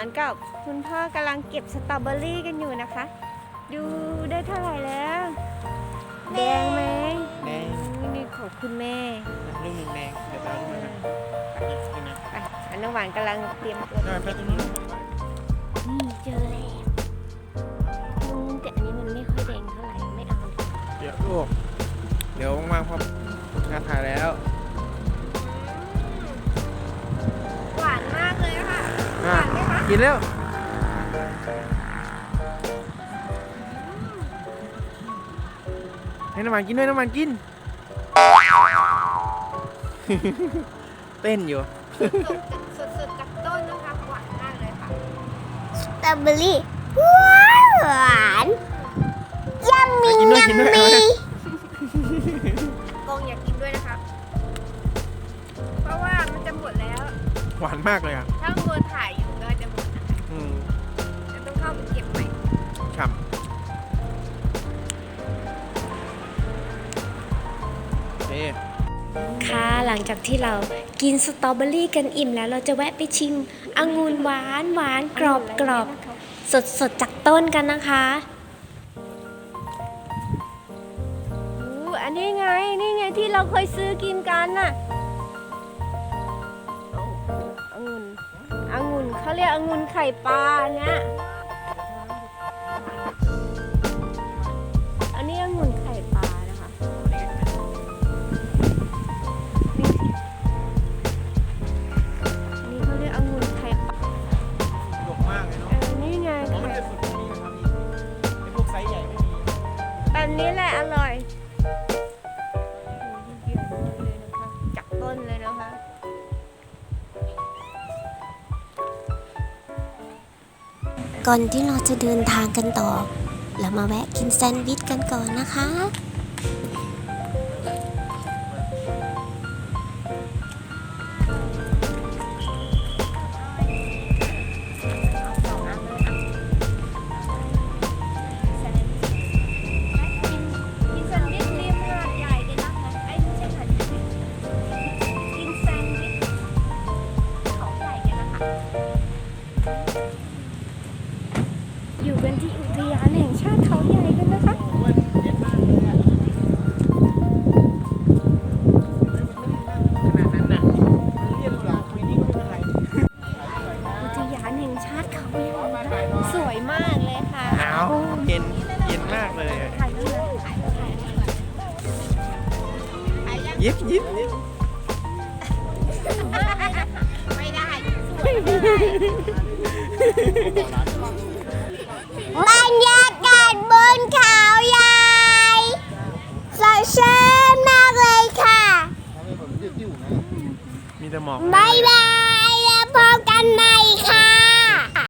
านกับคุณพ่อกำลังเก็บสตรอเบอรี่กันอยู่นะคะ ดูได้เท่าไหร่แล้ว แดงไหมแดง นี่ของคุณแม่ลูกหนึ่งแดงเดี๋ยวไปเอาลูกนึงนะนี่นะไปอันน้ำหวานกำลังเตรียมตัวน้ำมันไปตรงนู้นนี่เจอแล้วอืมแต่อันนี้มันไม่ค่อยแดงเท่าไหร่ไม่เอาดีกว่าเดี๋ยวลูกเดี๋ยวว่างๆพองานถ่ายแล้วหว กินแล้วให้น้ำมันกินด้วยน้ำมันกิน เต้นอยู่ สดๆจากต้นนะคะหวานมากเลยค่ะสตรอเบอรี่หวานหวานยัมมี่กินด้วยยัมกินด้วยมี่กงอยากกินด้วยนะคะ เพราะว่ามันจะหมดแล้ว หวานมากเลยอะ ฉ่ำโอเคค่ะหลังจากที่เรากินสตรอเบอรี่กันอิ่มแล้วเราจะแวะไปชิมองุ่นหวานหวานกรอบกรอบสดสดๆจากต้นกันนะคะอู้อันนี้ไง นี่ไงที่เราเคยซื้อกินกันน่ะเอาองุ่นองุ่นเขาเรียกองุ่นไข่ปลาเนี่ย นี้แหละอร่อยโอ้ยเยอะมากเลยนะคะจากต้นเลยนะคะ ก่อนที่เราจะเดินทางกันต่อ เรามาแวะกินแซนด์วิชกันก่อนนะคะ อยู่กันที่อุทยานแห่งชาติเขาใหญ่กันนะคะขนาดนั้นน่ะมันเรียนหลังคุยนี่ก็ไม่เป็นไรอุทยานแห่งชาติเขาใหญ่นะคะสวยมากเลยค่ะหนาวเย็นเย็นมากเลยถ่ายรูปเลยถ่ายรูปถ่ายรูปยิบยิบยิบไม่ได้บ มีแต่หมอ